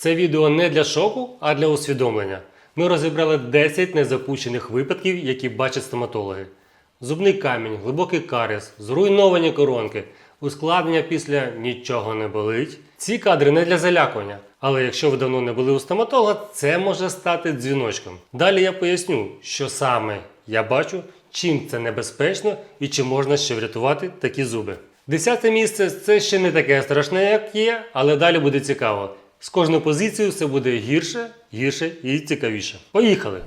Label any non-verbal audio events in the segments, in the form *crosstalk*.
Це відео не для шоку, а для усвідомлення. Ми розібрали 10 незапущених випадків, які бачать стоматологи. Зубний камінь, глибокий каріс, зруйновані коронки, ускладнення після нічого не болить. Ці кадри не для залякування, але якщо ви давно не були у стоматолога, це може стати дзвіночком. Далі я поясню, що саме я бачу, чим це небезпечно і чи можна ще врятувати такі зуби. Десяте місце це ще не таке страшне, як є, але далі буде цікаво. З кожною позицією все буде гірше, гірше і цікавіше. Поїхали!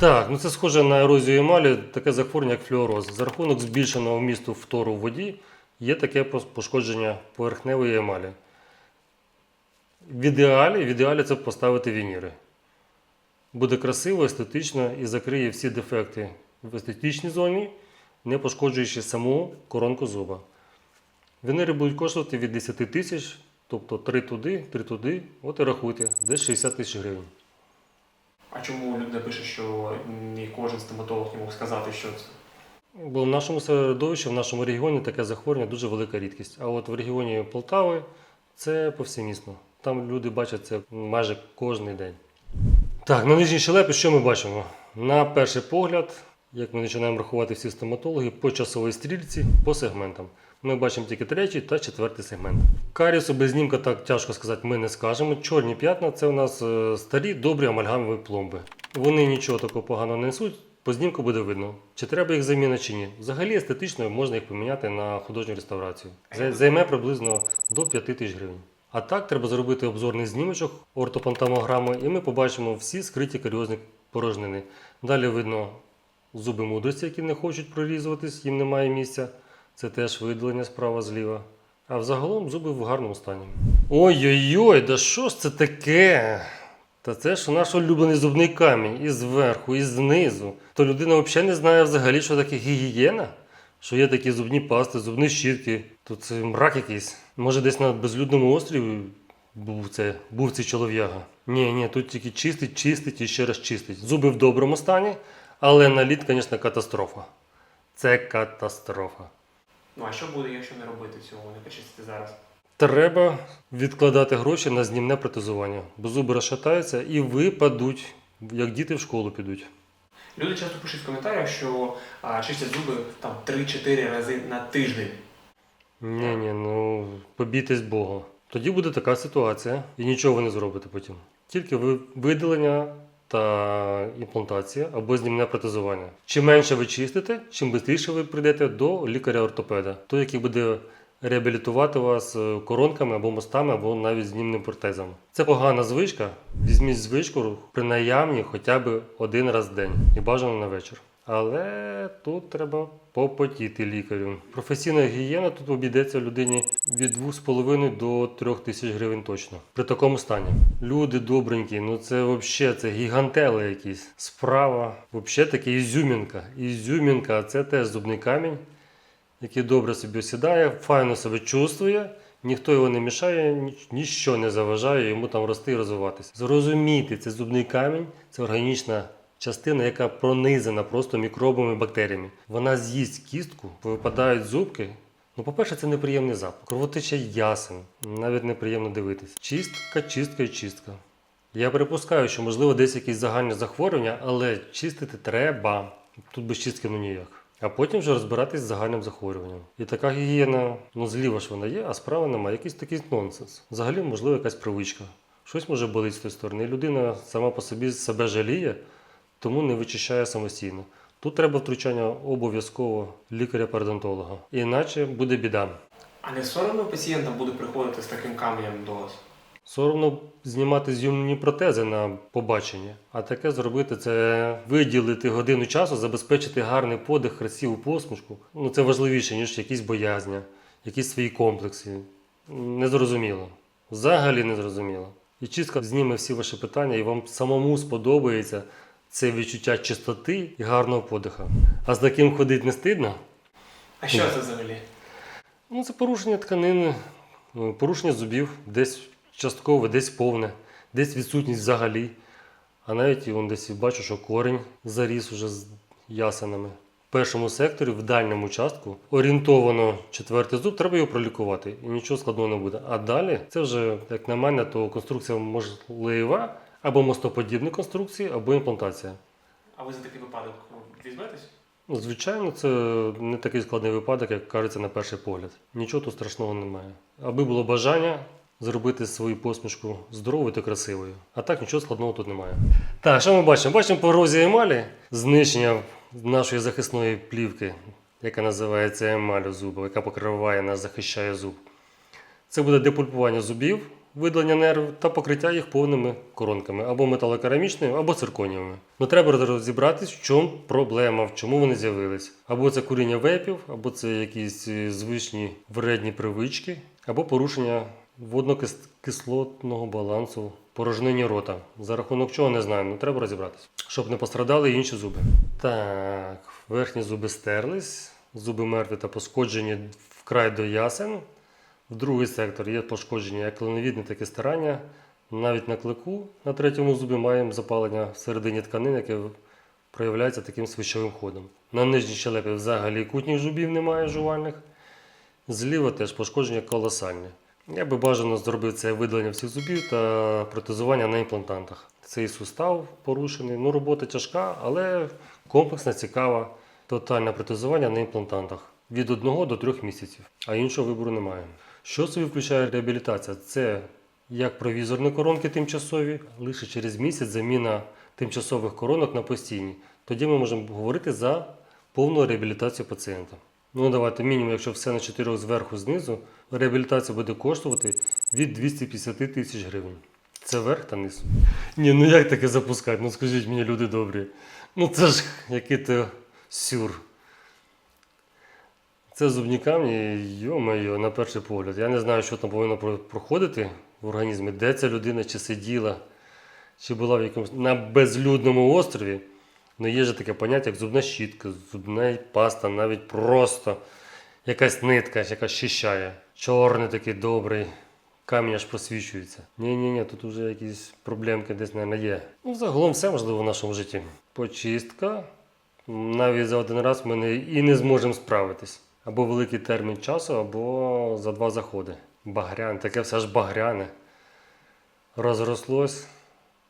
Так, ну це схоже на ерозію емалі, таке захворювання, як флюороз. За рахунок збільшеного вмісту фтору в воді є таке пошкодження поверхневої емалі. В ідеалі, в ідеалі це поставити вініри. Буде красиво, естетично і закриє всі дефекти в естетичній зоні, не пошкоджуючи саму коронку зуба. Вінири будуть коштувати від 10 тисяч, тобто 3 туди, 3 туди, от і рахуйте, десь 60 тисяч гривень. А чому люди пишуть, що не кожен стоматолог не мог сказати, що це? Бо в нашому середовищі, в нашому регіоні таке захворювання дуже велика рідкість. А от в регіоні Полтави це повсемісно. Там люди бачать це майже кожен день. Так, на нижній щелепі що ми бачимо? На перший погляд, як ми починаємо рахувати всі стоматологи, по часовій стрільці, по сегментам. Ми бачимо тільки третій та четвертий сегмент. Карісу без знімка так тяжко сказати, ми не скажемо. Чорні п'ятна це у нас е, старі добрі амальгамові пломби. Вони нічого такого поганого не несуть. По знімку буде видно, чи треба їх заміна чи ні. Взагалі естетично можна їх поміняти на художню реставрацію. Займе приблизно до 5 тисяч гривень. А так треба зробити обзорний знімочок ортопантомограми, і ми побачимо всі скриті каріозні порожнини. Далі видно зуби мудрості, які не хочуть прорізуватись, їм немає місця. Це теж видалення справа зліва. А взагалом зуби в гарному стані. Ой-ой-ой, да що ж це таке? Та це ж наш улюблений зубний камінь і зверху, і знизу. То людина взагалі не знає взагалі, що таке гігієна. Що є такі зубні пасти, зубні щітки. Тут це мрак якийсь. Може, десь на безлюдному острові був, це, був цей чолов'яга. Ні, ні, тут тільки чистить, чистить і ще раз чистить. Зуби в доброму стані, але наліт, звісно, катастрофа. Це катастрофа. Ну а що буде, якщо не робити цього, не почистити зараз? Треба відкладати гроші на знімне протезування, бо зуби розшатаються і випадуть, як діти в школу підуть. Люди часто пишуть в коментарях, що а, чистять зуби там 3-4 рази на тиждень. Ні, ні, ну побійтесь Бога. Тоді буде така ситуація, і нічого ви не зробите потім. Тільки ви видалення та імплантація або знімне протезування. Чим менше ви чистите, чим швидше ви прийдете до лікаря-ортопеда, той, який буде реабілітувати вас е, коронками або мостами, або навіть знімним протезом. Це погана звичка. Візьміть звичку при наявні хоча б один раз в день і бажано на вечір. Але тут треба попотіти лікарю. Професійна гігієна тут обійдеться людині від 2,5 до 3 тисяч гривень точно. При такому стані. Люди добренькі, ну це взагалі це гігантели якісь. Справа, взагалі таке ізюмінка. Ізюмінка, це теж зубний камінь, який добре собі осідає, файно себе чувствує. Ніхто його не мішає, ніч- ніщо не заважає йому там рости і розвиватися. Зрозумійте, це зубний камінь, це органічна частина, яка пронизана просто мікробами і бактеріями. Вона з'їсть кістку, випадають зубки. Ну, по-перше, це неприємний запах. Кровотеча ясен, навіть неприємно дивитись. Чистка, чистка і чистка. Я припускаю, що можливо десь якісь загальні захворювання, але чистити треба. Тут без чистки ну ніяк. А потім вже розбиратись з загальним захворюванням. І така гігієна, ну зліва ж вона є, а справа немає. Якийсь такий нонсенс. Взагалі, можливо, якась привичка. Щось може болить з тої сторони. І людина сама по собі себе жаліє, тому не вичищає самостійно. Тут треба втручання обов'язково лікаря-парадонтолога. Іначе буде біда. А не соромно пацієнтам буде приходити з таким каменем до вас? Соромно знімати зйомні протези на побачення, а таке зробити це виділити годину часу, забезпечити гарний подих, красиву посмішку. Ну це важливіше, ніж якісь боязня, якісь свої комплекси. Незрозуміло. Взагалі незрозуміло. І чистка зніме всі ваші питання, і вам самому сподобається це відчуття чистоти і гарного подиха. А з таким ходити не стидно? А що це взагалі? Ну, це порушення тканини, е, порушення зубів, десь часткове, десь повне, десь відсутність взагалі. А навіть вон десь бачу, що корінь заріс уже з ясенами. першому секторі, в дальньому частку, орієнтовано четвертий зуб, треба його пролікувати. І нічого складного не буде. А далі це вже, як на мене, то конструкція можлива, або мостоподібні конструкції, або імплантація. А ви за такий випадок візьметесь? Ну, Звичайно, це не такий складний випадок, як кажеться на перший погляд. Нічого тут страшного немає. Аби було бажання зробити свою посмішку здоровою та красивою. А так нічого складного тут немає. Так, що ми бачимо? Бачимо по розі емалі знищення нашої захисної плівки, яка називається емалю зуба, яка покриває нас, захищає зуб. Це буде депульпування зубів, видалення нервів та покриття їх повними коронками або металокерамічними, або цирконієвими. Ну треба розібратись, в чому проблема, в чому вони з'явились. Або це куріння вейпів, або це якісь е, звичні вредні привички, або порушення водно-кислотного балансу порожнині рота. За рахунок чого не знаю, ну треба розібратись, щоб не пострадали інші зуби. Так, верхні зуби стерлись, зуби мертві та пошкоджені вкрай до ясен. В другий сектор є пошкодження як клиновідне, так і старання. Навіть на клику на третьому зубі маємо запалення всередині тканин, яке проявляється таким свищовим ходом. На нижній щелепі взагалі кутніх зубів немає жувальних. Зліва теж пошкодження колосальне. Я би бажано зробив це видалення всіх зубів та протезування на імплантантах. Цей сустав порушений. Ну, робота тяжка, але комплексна, цікава. Тотальне протезування на імплантантах від 1 до 3 місяців, а іншого вибору немає. Що собі включає реабілітація? Це як провізорні коронки тимчасові, лише через місяць заміна тимчасових коронок на постійні. Тоді ми можемо говорити за повну реабілітацію пацієнта. Ну давайте мінімум, якщо все на 4 зверху знизу, реабілітація буде коштувати від 250 тисяч гривень. Це верх та низ. Ні, ну як таке запускати? Ну скажіть мені, люди добрі. Ну це ж який то сюр. Це зубні камні, йо-моє, на перший погляд. Я не знаю, що там повинно проходити в організмі, де ця людина чи сиділа, чи була в якомусь на безлюдному острові. Ну є ж таке поняття, як зубна щітка, зубна паста, навіть просто якась нитка, яка щищає. Чорний такий добрий, камінь аж просвічується. Ні-ні-ні, тут вже якісь проблемки десь, мабуть, є. Ну, загалом все можливо в нашому житті. Почистка. Навіть за один раз ми не, і не зможемо справитись. Або великий термін часу, або за два заходи. Багряне, таке все ж багряне. Розрослось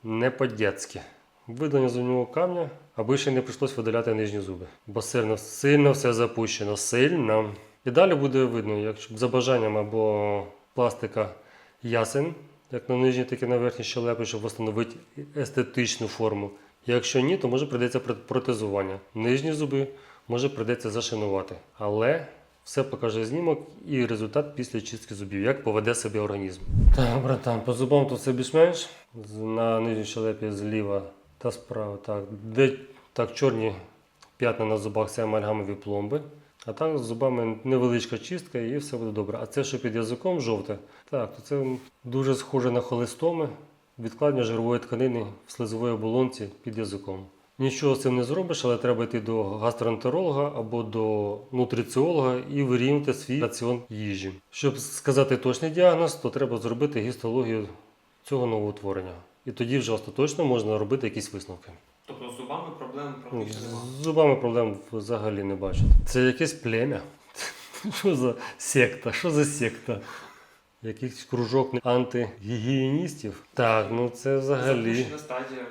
не по-дєцьки. Видалення зубного камня, аби ще не прийшлось видаляти нижні зуби. Бо сильно, сильно все запущено, сильно. І далі буде видно, якщо за бажанням або пластика ясен, як на нижній, так і на верхній щелепі, щоб встановити естетичну форму. Якщо ні, то може прийдеться протезування. Нижні зуби може прийдеться зашинувати. Але все покаже знімок і результат після чистки зубів, як поведе себе організм. Так, братан, по зубам то все більш-менш. На нижній щелепі зліва та справа. Так, де так, чорні п'ятна на зубах це амальгамові пломби. А так з зубами невеличка чистка і все буде добре. А це, що під язиком жовте, так, то це дуже схоже на холестоми, відкладення жирової тканини в слизової оболонці під язиком. Нічого з цим не зробиш, але треба йти до гастроентеролога або до нутриціолога і вирівняти свій раціон їжі. Щоб сказати точний діагноз, то треба зробити гістологію цього новоутворення. І тоді вже остаточно можна робити якісь висновки. Тобто з зубами проблем практично немає. З зубами проблем взагалі не бачу. Це якесь плем'я. *laughs* Що за секта? Що за секта? Якийсь кружок антигігієністів? Так, ну це взагалі.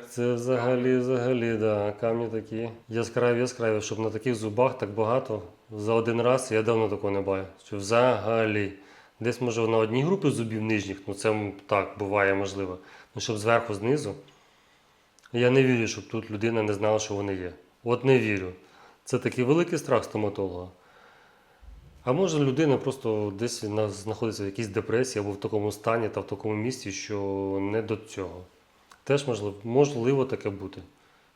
Це взагалі, взагалі, да. Камні такі яскраві, яскраві, щоб на таких зубах так багато за один раз я давно такого не бачив. Що взагалі. Десь може на одній групі зубів нижніх, ну це так буває можливо. Ну щоб зверху знизу. Я не вірю, щоб тут людина не знала, що вони є. От не вірю. Це такий великий страх стоматолога. А може людина просто десь на- знаходиться в якійсь депресії або в такому стані та в такому місці, що не до цього. Теж можливо, можливо таке бути.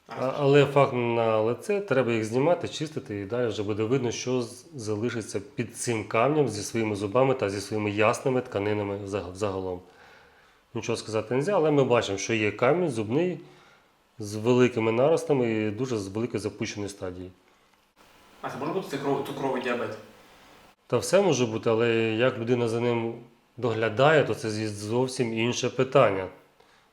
А, але факт на лице, треба їх знімати, чистити, і далі вже буде видно, що залишиться під цим камнем зі своїми зубами та зі своїми ясними тканинами взаг- взагалом. Нічого сказати не можна, але ми бачимо, що є камінь зубний з великими наростами і дуже з великої запущеної стадії. А це може бути цукровий діабет? Та все може бути, але як людина за ним доглядає, то це зовсім інше питання.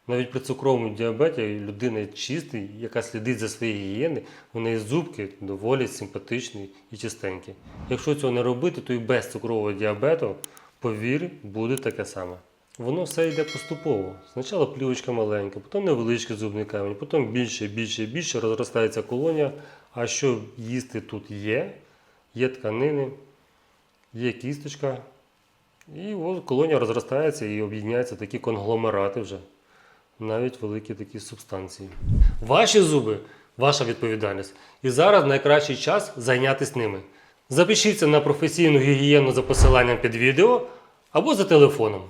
Навіть при цукровому діабеті людина чиста, яка слідить за своєю гігієною, у неї зубки доволі симпатичні і чистенькі. Якщо цього не робити, то і без цукрового діабету, повір, буде таке саме. Воно все йде поступово. Спочатку плівочка маленька, потім невеличкий зубний камінь, потім більше, більше, більше розростається колонія. А що їсти тут є? Є тканини, є кісточка. І от колонія розростається і об'єдняються такі конгломерати вже. Навіть великі такі субстанції. Ваші зуби ваша відповідальність. І зараз найкращий час зайнятися ними. Запишіться на професійну гігієну за посиланням під відео або за телефоном.